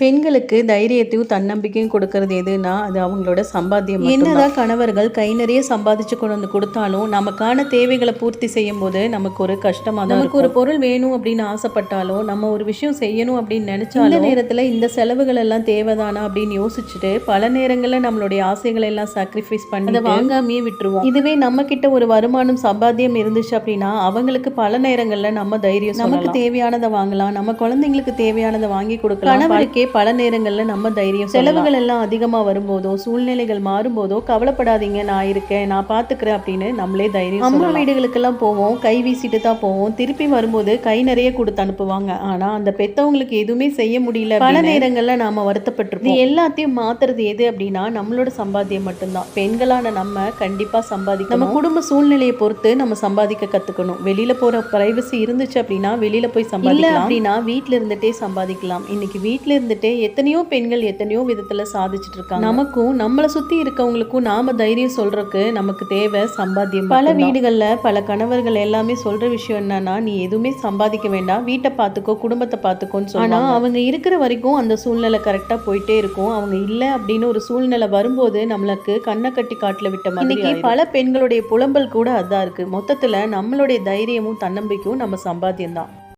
பெண்களுக்கு தைரியத்தையும் தன்னம்பிக்கையும் கொடுக்கறது எதுனா அது அவங்களோட சம்பாத்தியம் என்னதான் கணவர்கள் கை நிறைய சம்பாதிச்சு கொண்டு வந்து கொடுத்தாலும் நமக்கான தேவைகளை பூர்த்தி செய்யும் போது நமக்கு ஒரு கஷ்டமா தான் நமக்கு ஒரு பொருள் வேணும் அப்படின்னு ஆசைப்பட்டாலும் நம்ம ஒரு விஷயம் செய்யணும் அப்படின்னு நினைச்சாலும் இந்த நேரத்துல இந்த செலவுகள் எல்லாம் தேவைதானா அப்படின்னு யோசிச்சுட்டு பல நேரங்கள்ல நம்மளுடைய ஆசைகளை எல்லாம் சாக்ரிஃபைஸ் பண்ணி அதை வாங்காமையே விட்டுருவோம். இதுவே நம்ம கிட்ட ஒரு வருமானம் சம்பாத்தியம் இருந்துச்சு அப்படின்னா அவங்களுக்கு பல நேரங்கள்ல நம்ம தைரியம் நமக்கு தேவையானதை வாங்கலாம் நம்ம குழந்தைங்களுக்கு தேவையானதை வாங்கி கொடுக்கலாம். கணவருக்கே பல நேரங்கள்ல நம்ம தைரியம் செலவுகள் எல்லாம் அதிகமா வரும்போதோ சூழ்நிலைகள் மாறும்போதோ கவலைப்படாதீங்க நான் இருக்கேன் நான் பாத்துக்கிறேன் அப்படின்னு நம்மளே தைரியம் அம்மா வீடுகளுக்கெல்லாம் போவோம் கை வீசிட்டு தான் போவோம். திருப்பி வரும்போது கை நிறைய கொடுத்து அனுப்புவாங்க. ஆனா அந்த பெத்தவங்களுக்கு எதுவுமே செய்ய முடியல பல நேரங்கள்ல நாம வருத்தப்பட்டிருப்போம். எல்லாத்தையும் மாத்துறது எது அப்படின்னா நம்மளோட சம்பாத்தியம் மட்டும்தான். பெண்களான நம்ம கண்டிப்பா சம்பாதிக்கணும். நம்ம குடும்ப சூழ்நிலையை பொறுத்து நம்ம சம்பாதிக்க கத்துக்கணும். வெளியில போற பிரைவசி இருந்துச்சு அப்படின்னா வெளியில போய் சம்பாதிக்கலாம். அப்படின்னா வீட்ல இருந்துட்டே சம்பாதிக்கலாம். இன்னைக்கு வீட்ல இருந்துட்டே எத்தனையோ பெண்கள் எத்தனையோ விதத்துல சாதிச்சுட்டு இருக்காங்க நமக்கும் நம்மளை சுத்தி இருக்கவங்களுக்கும் நாம தைரியம் சொல்றதுக்கு நமக்கு தேவை சம்பாத்தியம் பல வீடுகள்ல பல கணவர்கள் எல்லாமே சொல்ற விஷயம் என்னன்னா நீ எதுவுமே சம்பாதிக்க வேண்டாம் வீட்டை பார்த்துக்கோ குடும்பத்தை பார்த்துக்கோன்னு சொன்னா அவங்க இருக்கிற வரைக்கும் அந்த சூழ்நிலை கரெக்டா போயிட்டே இருக்கும். அவங்க இல்ல அப்படின்னு ஒரு சூழ்நிலை வரும்போது நம்மளுக்கு கண்ணை கட்டி காட்டுல விட்ட மாதிரி இன்னைக்கு பல பெண்களுடைய புலம்பல் கூட அதான் இருக்கு. மொத்தத்துல நம்மளுடைய தைரியமும் தன்னம்பிக்கையும் நம்ம சம்பாத்தியம் தான்